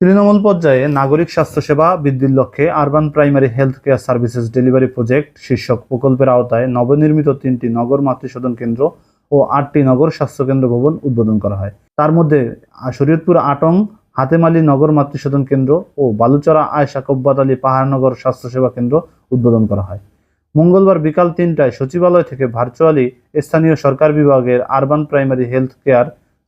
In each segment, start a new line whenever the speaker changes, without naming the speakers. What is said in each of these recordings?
তৃণমূল পর্যায়ে নাগরিক স্বাস্থ্যসেবা বৃদ্ধির লক্ষ্যে urban primary health care services delivery project শীর্ষক প্রকল্পের আওতায় নবনির্মিত তিনটি নগর মাতৃসদন কেন্দ্র ও আটটি নগর স্বাস্থ্যকেন্দ্র ভবন উদ্বোধন করা হয়। তার মধ্যে শরীয়তপুর আটং, হাতেমালি নগর মাতৃসদন কেন্দ্র ও বালুচরা আয়সা কব্বাত আলী পাহাড়নগর স্বাস্থ্যসেবা কেন্দ্র উদ্বোধন করা হয়। মঙ্গলবার বিকাল তিনটায় সচিবালয় থেকে ভার্চুয়ালি স্থানীয় সরকার বিভাগের urban primary health care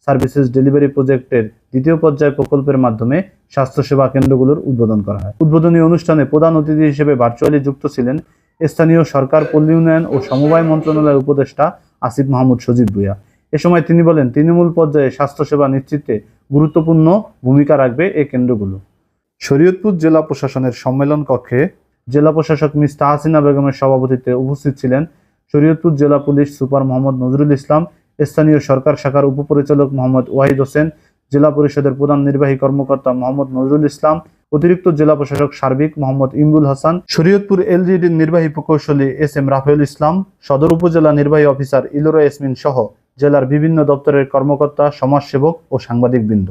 services delivery প্রজেক্টের দ্বিতীয় পর্যায় প্রকল্পের মাধ্যমে স্বাস্থ্যসেভা কেন্দ্রগুলোর উদ্বোধন করা হয়। উদ্বোধনী অনুষ্ঠানে প্রধান অতিথি হিসেবে ভার্চুয়ালি যুক্ত ছিলেন স্থানীয় সরকার পল্লী উন্নয়ন ও সমবায় মন্ত্রণালয়ের উপদেষ্টা আসিফ মাহমুদ সজীব ভুইয়া। এ সময় তিনি বলেন তৃণমূল পর্যায়ে স্বাস্থ্যসেবা নিশ্চিতে গুরুত্বপূর্ণ ভূমিকা রাখবে এই কেন্দ্রগুলো। শরীয়তপুর জেলা প্রশাসনের সম্মেলন কক্ষে জেলা প্রশাসক মিস তাহসিনা বেগমের সভাপতিত্বে উপস্থিত ছিলেন শরীয়তপুর জেলা পুলিশ সুপার মোহাম্মদ নজরুল ইসলাম স্থানীয় সরকার শাখার উপপরিচালক মোহাম্মদ ওয়াহিদ হোসেন, জেলা পরিষদের প্রধান নির্বাহী কর্মকর্তা মোহাম্মদ নজরুল ইসলাম, অতিরিক্ত জেলা প্রশাসক সার্বিক মোহাম্মদ ইমরুল হাসান, শরীয়তপুর এলজিডির নির্বাহী প্রকৌশলী এস এম রাফেল ইসলাম, সদর উপজেলা নির্বাহী অফিসার ইলোরা ইয়াসমিন সহ জেলার বিভিন্ন দপ্তরের কর্মকর্তা, সমাজসেবক ও সাংবাদিকবৃন্দ।